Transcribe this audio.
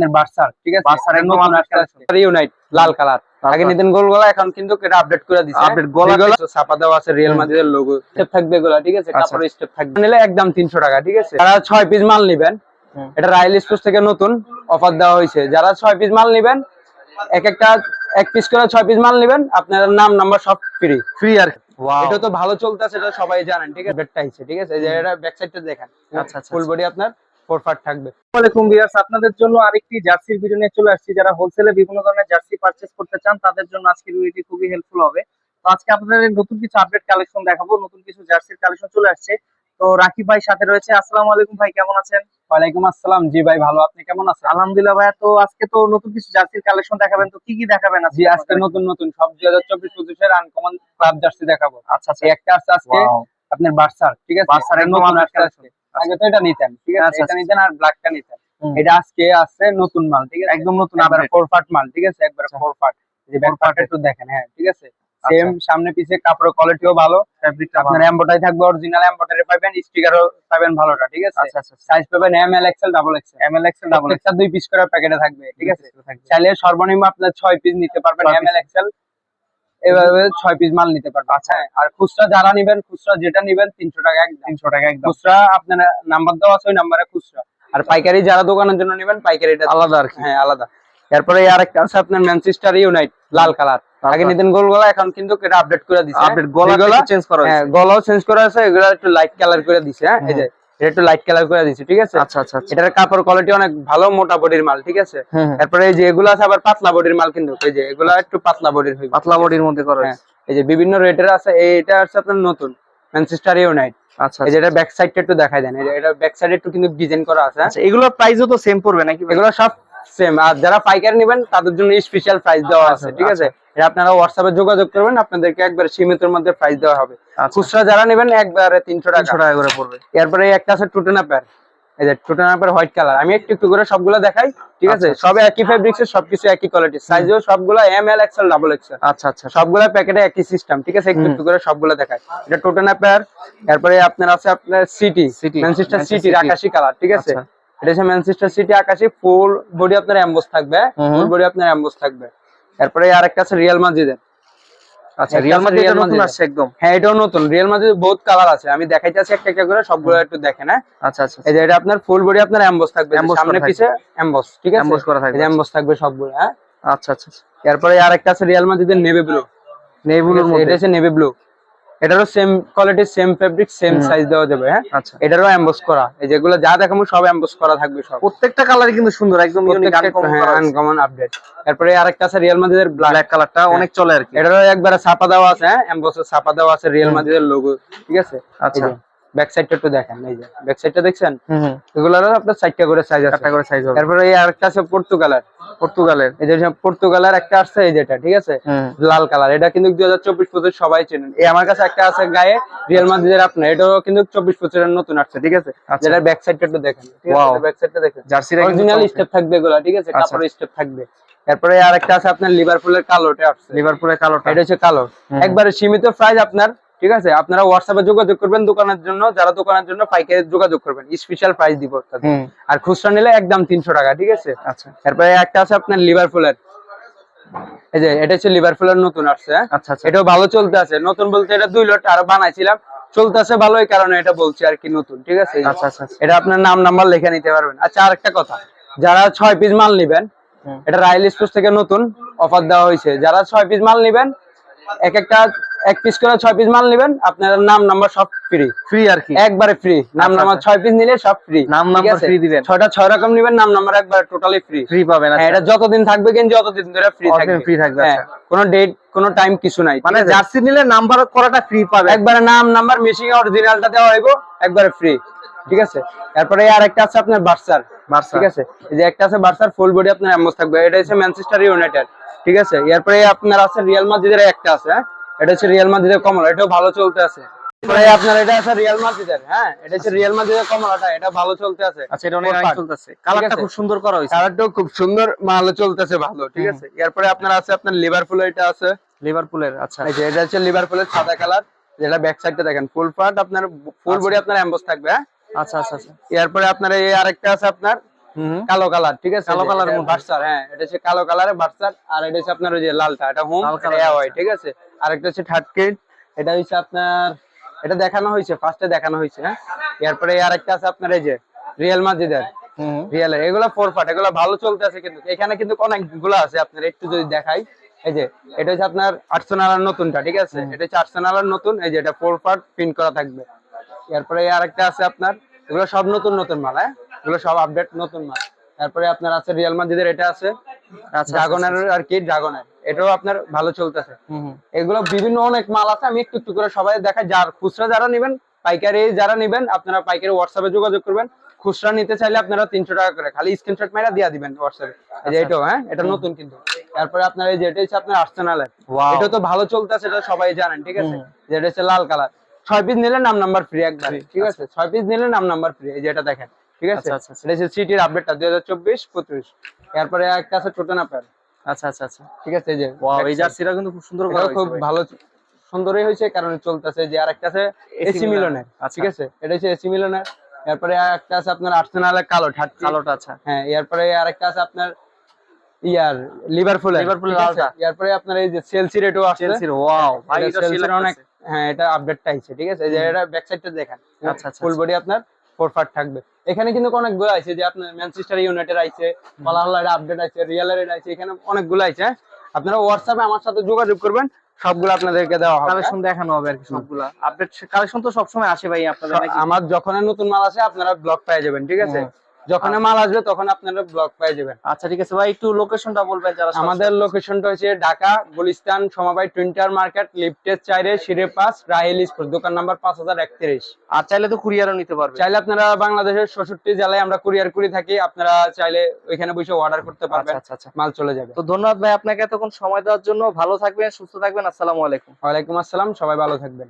আপনার বার্সার ঠিক আছে? নতুন আসছে ইউনাইট লাল কালার আগে নিতেন গোল গলা এখন কিন্তু এটা আপডেট করে দিছে। Update গলা গলা ছাপা দেওয়া আছে রিয়েল মাদ্রিদের লোগো স্টেপ থাকবে এগুলা ঠিক আছে? আচ্ছা। স্টেপ থাকবে। নিলে একদম 300 টাকা ঠিক আছে? যারা 6 পিস মাল নেবেন এটা রাইল স্পোর্টস থেকে নতুন অফার দেওয়া হয়েছে। যারা 6 পিস মাল নেবেন এক একটা এক পিস করে 6 পিস মাল নেবেন আপনার নাম নাম্বার সব ফ্রি ফ্রি আর এটা তো ভালো চলতেছে এটা সবাই জানেন ঠিক আছে? বেডটা হিসেবে ঠিক আছে? এই যে এটা ব্যাক সাইডটা দেখেন। আচ্ছা, আচ্ছা, ফুল বডি আপনার। ফোর পার্ট থাকবে। আসসালামাইকুম ভিউয়ার্স আপনাদের জন্য আরেকটি জার্সির ভিডিও নিয়ে চলে আসছি। যারা হোলসেলে বিভিন্ন ধরনের জার্সি পারচেজ করতে চান তাদের জন্য আজকের ভিডিওটি খুবই হেল্পফুল হবে। তো আজকে আপনাদের নতুন কিছু আপডেট কালেকশন দেখাবো নতুন কিছু জার্সির কালেকশন চলে আসছে। তো রাকিব ভাই সাথে রয়েছে। আসসালামু আলাইকুম ভাই কেমন আছেন? ওয়ালাইকুম আসসালাম। জি ভাই ভালো। আপনি কেমন আছেন? আলহামদুলিল্লাহ ভাইয়া তো আজকে তো নতুন কিছু জার্সির কালেকশন দেখাবেন। তো কি কি দেখাবেন জি আজকে নতুন নতুন। সব দুই হাজার চব্বিশ পঁচিশের আনকমন ক্লাব জার্সি দেখাবো। আচ্ছা আচ্ছা। একটা আছে আজকে আপনার বার্সার ঠিক আছে? বার্সার একদম নতুন। আছে আগে তো এটা নিতেন ঠিক আছে? আচ্ছা, এটা নিতেন আর ব্ল্যাকটা নিতেন। এটা আজকে আছে নতুন মাল ঠিক আছে? একদম নতুন আপডেট ফোর পার্ট মাল ঠিক আছে? একবার আচ্ছা। ফোর পার্ট যে ব্যাক একটু দেখেন হ্যাঁ ঠিক আছে? সেম সামনে পিছে কাপড়ের কোয়ালিটিও ভালো। আপনার এমবোটাই থাকবে অরিজিনাল এমবোটারি পাবেন স্টিকারও পাবেন ভালোটা ঠিক আছে? আচ্ছা আচ্ছা সাইজ পাবেন M L XL double XL M L XL double প্রত্যেকটা দুই পিস করে প্যাকেটে থাকবে ঠিক আছে? চাইলে সর্বনিম্ন আপনার ছয় পিস নিতে পারবেন এম এল এক্সেল এভাবে ছয় পিস মাল নিতে পারবেন আচ্ছা। আর খুচরা যারা নিবেন খুচরা যেটা নিবেন তিনশো টাকা একদম। তিনশো টাকা একদম। খুচরা আপনার নাম্বার দেওয়া আছে ওই নাম্বারে খুচরা। আর পাইকারি যারা দোকানের জন্য নেবেন পাইকারিটা আলাদা আর কি। হ্যাঁ আলাদা। এরপরে আর একটা আছে আপনার ম্যানচেস্টার ইউনাইট লাল কালার। আগে নিতেন গোল গলা এখন কিন্তু এটা আপডেট করে দিছে। আপডেট গলা চেঞ্জ করা হ্যাঁ হয়েছে গলাও চেঞ্জ করা আছে এগুলো একটু লাইট কালার করে দিছে হ্যাঁ এই যে। এটা একটু লাইট কালার করে দিছে ঠিক আছে? আচ্ছা আচ্ছা আচ্ছা। এটার কাপড় কোয়ালিটি অনেক ভালো মোটা বডির মাল ঠিক আছে। তারপরে এই যে এগুলো আছে আবার পাতলা বডির মাল কিন্তু এই যে এগুলো একটু পাতলা বডির হইবে। পাতলা বডির মধ্যে করা হ্যাঁ এই যে বিভিন্ন রেটের আছে এইটা আছে আপনার নতুন ম্যানচেস্টার ইউনাইট আচ্ছা এই যে এটা ব্যাক সাইডটা একটু দেখাই দেন এই যে এটা ব্যাক সাইড একটু কিন্তু ডিজাইন করা আছে। এগুলো আচ্ছা এগুলোর প্রাইসও তো সেম পড়বে নাকি? এগুলো সব সেম আর যারা পাইকারি নেবেন তাদের জন্য স্পেশাল প্রাইস দেওয়া আছে আচ্ছা, ঠিক আছে? এটা আপনারা হোয়াটসঅ্যাপে যোগাযোগ করবেন আপনাদেরকে একবার সীমিতের মধ্যে প্রাইস দেওয়া হবে। আচ্ছা। খুচরা যারা নেবেন একবারে তিনশো টাকা। টাকা করে পড়বে। এরপরে একটা আছে টুটেনা প্যার এই যে টুটেনা প্যার হোয়াইট কালার আমি একটু একটু করে সবগুলো দেখাই ঠিক আছে? আচ্ছা, সব একই ফেব্রিক্সের সবকিছু একই কোয়ালিটি সাইজও সবগুলো M L XL double XL আচ্ছা আচ্ছা। সবগুলো প্যাকেটে একই সিস্টেম ঠিক আছে? একটু একটু করে সবগুলো দেখায় এটা টোটেনা প্যার এরপরে আপনার আছে আপনার সিটি ম্যানচেস্টার সিটির আকাশি কালার ঠিক আছে? আচ্ছা। এটা হচ্ছে ম্যানচেস্টার সিটি আকাশি ফুল বডি আপনার এমবোস থাকবে। ফুল বডি আপনার এমবোস থাকবে। এরপরে আরেকটা আছে রিয়াল মাদ্রিদের আচ্ছা একটা রিয়াল আছে মাদ্রিদ নতুন আসছে একদম? হ্যাঁ এটাও নতুন। রিয়াল মাদ্রিদ বহুত কালার আছে। আমি দেখাইতেছি একটা একটা করে সবগুলো একটু দেখেন হ্যাঁ আচ্ছা আচ্ছা এই যে এটা আপনার ফুল বডি আপনার এমবোস থাকবে। সামনে পিছে এমবোস ঠিক আছে? করা থাকবে, এমবোস থাকবে সবগুলো হ্যাঁ? আচ্ছা আচ্ছা এরপরে আরেকটা আছে রিয়াল মাদ্রিদের নেভি ব্লু নেইগুলোর এটা মধ্যে। হচ্ছে নেভি ব্লু এটারও same quality same fabric same size দেওয়া যাবে হ্যাঁ? আচ্ছা। এটারও এমবস করা। এই যেগুলো যা দেখাবো সব এমবস করা থাকবে সব। প্রত্যেকটা কালার কিন্তু সুন্দর একদম ইউনিক আনকমন আপডেট এরপরে আরেকটা আছে রিয়াল মাদ্রিদের ব্ল্যাক কালারটা অনেক চলে আর কি। এটারও একবারে ছাপা দেওয়া আছে হ্যাঁ এমবসের ছাপা দেওয়া আছে রিয়াল। মাদ্রিদের লোগো ঠিক আছে? আচ্ছা। ব্যাক সাইডটা একটু দেখেন এই যে ব্যাক সাইডটা দেখছেন? হুম হুম। এগুলোর আপনার চারটা করে সাইজ আছে। চারটা করে সাইজ হবে। এরপরে এই আরেকটা আছে পর্তুগালের পর্তুগালের এই যে পর্তুগালের একটা আসছে এই যেটা ঠিক আছে? লাল কালার। এটা কিন্তু দুই হাজার চব্বিশ পঁচিশ সবাই চেনেন। এই আমার কাছে একটা আছে গায়ে রিয়াল মাদ্রিদের আপনার। এটাও কিন্তু চব্বিশ পঁচিশের নতুন আসছে ঠিক আছে। যেটা ব্যাক সাইডটা একটু দেখেন ঠিক আছে? ব্যাক সাইডটা দেখেন। জার্সিটা কিন্তু অরিজিনাল স্টেপ থাকবে এগুলো ঠিক আছে? আচ্ছা। কাপড়ের স্টেপ থাকবে। এরপরে আরেকটা আছে আপনার লিভারপুলের কালোটা আসছে। লিভারপুলের কালোটা। এটা হচ্ছে কালো। একবারে সীমিত প্রাইস আপনার ঠিক আছে? আপনারা হোয়াটসঅ্যাপে যোগাযোগ করবেন দোকানের জন্য যারা দোকানের জন্য পাইকারি যোগাযোগ করবেন। স্পেশাল প্রাইস দিব। আর খুচরা নিলে একদম তিনশো টাকা ঠিক আছে? আচ্ছা। এরপরে একটা আছে আপনার লিভারপুলের এই যে এটা হচ্ছে লিভারপুলের নতুন আসছে? আচ্ছা আচ্ছা। এটাও ভালো চলতে আছে। নতুন বলতে এটা দুই লট আরও বানাইছিলাম। চলতেছে ভালো এই কারণে এটা বলছি আর কি নতুন ঠিক আছে? আচ্ছা আচ্ছা। এটা আপনার নাম নাম্বার লিখে নিতে পারবেন। আচ্ছা আর একটা কথা। যারা ছয় পিস মাল নিবেন এটা রাইল স্পোর্টস থেকে নতুন অফার দেওয়া হয়েছে। যারা ছয় পিস মাল নিবেন এক একটা এক পিস করে ছয় পিস মাল নিবেন আপনার নাম নাম্বার সব ফ্রি ফ্রি আর কি। একবারে ফ্রি নাম আচ্ছা, নাম্বার আচ্ছা। ছয় পিস নিলে সব ফ্রি নাম নাম্বার free দিবেন। ছয়টা ছয় রকম নিবেন নাম নাম্বার একবার টোটালি ফ্রি ফ্রি পাবেন হ্যাঁ, আচ্ছা এটা যতদিন থাকবে কিন্তু যতদিন ধরে ফ্রি থাকবে। free থাকবে, হ্যাঁ, আচ্ছা। কোনো ডেট কোনো টাইম কিছু নাই। মানে জার্সি নিলে নাম্বার করাটা ফ্রি পাবে একবারে নাম নাম্বার মেশিং অরিজিনালটা দেওয়া হইব একবারে ফ্রি ঠিক আছে? তারপরে আর একটা আছে আপনার বার্সার বার্সা। ঠিক আছে? এই যে একটা আছে বার্সার ফুল বডি আপনার এমবস থাকবে। এটা হচ্ছে ম্যানচেস্টার ইউনাইটেড ঠিক আছে? এরপরে আপনার আছে রিয়াল মাদ্রিদের একটা আছে হ্যাঁ? এটা হচ্ছে রিয়াল মাদ্রিদের কমলা এটাও ভালো চলতে আছে। আপনার এটা আছে রিয়াল মাদ্রিদের হ্যাঁ? এটা হচ্ছে রিয়াল মাদ্রিদের কমলাটা এটা ভালো চলতে আছে। আচ্ছা এটা অনেক Four আগে part। চলতেছে। কালারটা খুব সুন্দর করা হয়েছে। কালারটাও খুব সুন্দর ভালো চলতেছে ভালো ঠিক আছে? এরপরে আপনার আছে আপনার লিভারপুল এটা আছে। লিভারপুলের আচ্ছা। এই যে এটা হচ্ছে লিভারপুলের সাদা কালার যেটা ব্যাক সাইডটা দেখেন ফুল পার্ট আপনার ফুল বডি আপনার এমবস থাকবে হ্যাঁ? আচ্ছা আচ্ছা আচ্ছা। এরপরে আপনার এই আরেকটা আছে আপনার হুম কালো কালার ঠিক আছে? কালো। বার্সার হ্যাঁ এটা হচ্ছে কালো কালারের বার্সার আর এটা হচ্ছে আপনার ওই যে লালটা এটা হোম হয় ঠিক আছে? আর একটা হচ্ছে থার্ড কিড এটা হচ্ছে আপনার এটা দেখানো হয়েছে ফার্স্টে দেখানো হয়েছে হ্যাঁ? এরপরে আর একটা আছে আপনার এই যে রিয়াল মাদ্রিদের হুম রিয়াল এগুলো ফোর পার্ট এগুলো ভালো চলতে আছে কিন্তু। এখানে কিন্তু অনেকগুলো আছে আপনার একটু যদি দেখাই। এই যে এটা হচ্ছে আপনার আর্সেনালের নতুনটা ঠিক আছে? এটা হচ্ছে আর্সেনালের নতুন এই যে এটা ফোর পার্ট প্রিন্ট করা থাকবে। এরপরে আর একটা আছে আপনার এগুলো সব নতুন নতুন মাল হ্যাঁ? এগুলো সব আপডেট নতুন মাল। তারপরে আপনার আছে রিয়াল মাদ্রিদের এটা আছে আচ্ছা ড্রাগনের আর কি ড্রাগনের এটাও আপনার ভালো চলতেছে। এগুলো বিভিন্ন অনেক মাল আছে আমি একটু একটু করে সবাই দেখাই। যার খুচরা যারা নেবেন পাইকারি যারা নেবেন আপনারা পাইকারি হোয়াটসঅ্যাপে যোগাযোগ করবেন। খুচরা নিতে চাইলে আপনারা তিনশো টাকা করে খালি স্ক্রিনশট মেরা দিয়ে দিবেন হোয়াটসঅ্যাপে এই যে আচ্ছা। এটাও হ্যাঁ? এটা নতুন কিন্তু। তারপরে আপনার এই যে এটা হচ্ছে আপনার আর্সেনালের Wow. এটা তো ভালো চলতেছে এটা সবাই জানেন ঠিক আছে? হুম। যে এটা হচ্ছে লাল কালার। ছয় পিস নিলে নাম নাম্বার ফ্রি একবার ঠিক আছে? ছয় পিস নিলে নাম নাম্বার ফ্রি এই যে এটা দেখেন ঠিক আছে? আচ্ছা, আচ্ছা, আচ্ছা। এটা হচ্ছে সিটির আপডেটটা দুই হাজার চব্বিশ পঁচিশ। এরপরে একটা আছে টোটেন আপনার? আচ্ছা আচ্ছা আচ্ছা। ঠিক আছে এই যে ওয়াও এই জার্সিটা কিন্তু খুব সুন্দর করা খুব ভালো সুন্দরই হয়েছে কারণ চলতেছে যে আরেকটা আছে এসি মিলনের আচ্ছা। ঠিক আছে এটা হচ্ছে এসি মিলনের এরপরে একটা আছে আপনার আর্সেনালের কালো ঠাট্টি কালোটা আচ্ছা। হ্যাঁ এরপরে আরেকটা আছে আপনার ইয়ার লিভারপুল লিভারপুলের লালটা। এরপরে আপনার এই যে চেলসির এটাও আছে চেলসির ওয়াও ভাই এটা অনেক হ্যাঁ এটা আপডেটটা আইছে। ঠিক আছে এই যে এটা ব্যাক সাইডটা দেখেন। আচ্ছা, আচ্ছা, ফুল আচ্ছা। বডি আপনার ফোর পার্ট থাকবে। এখানে কিন্তু অনেকগুলো আছে যে আপনার ম্যানচেস্টার ইউনাইটেড আছে পালাহলার আপডেট আছে রিয়ালের আছে এখানে অনেকগুলো আছে হ্যাঁ? আপনারা হোয়াটসঅ্যাপে আমার সাথে যোগাযোগ করবেন সবগুলো আপনাদেরকে দেওয়া হবে। কালেকশন দেখানো হবে আর কি সবগুলো। আপডেট কালেকশন তো সবসময় আসে ভাই আপনাদের আমার যখন নতুন মাল আসে আপনারা ব্লগ পেয়ে যাবেন ঠিক আছে। যখন মাল আসবে তখন আপনারা ব্লগ পেয়ে যাবেন। আচ্ছা ঠিক আছে ভাই একটু লোকেশনটা বলবেন যারা আমাদের লোকেশনটা হচ্ছে ঢাকা গুলিস্তান সমবায় টুইন্টার মার্কেট লিফটের চাইরে সিঁড়ে পাস রাহিল স্কুল দোকান নাম্বার পাঁচ হাজার একত্রিশ। আর চাইলে তো কুরিয়ারও নিতে পারবে। চাইলে আপনারা বাংলাদেশের ষষ্ঠটি জেলায় আমরা কুরিয়ার করে থাকি আপনারা চাইলে ওইখানে বসে অর্ডার করতে পারবেন আচ্ছা আচ্ছা। মাল চলে যাবে। তো ধন্যবাদ ভাই আপনাকে এতক্ষণ সময় দেওয়ার জন্য ভালো থাকবেন সুস্থ থাকবেন আসসালামু আলাইকুম। ওয়ালাইকুম আসসালাম সবাই ভালো থাকবেন।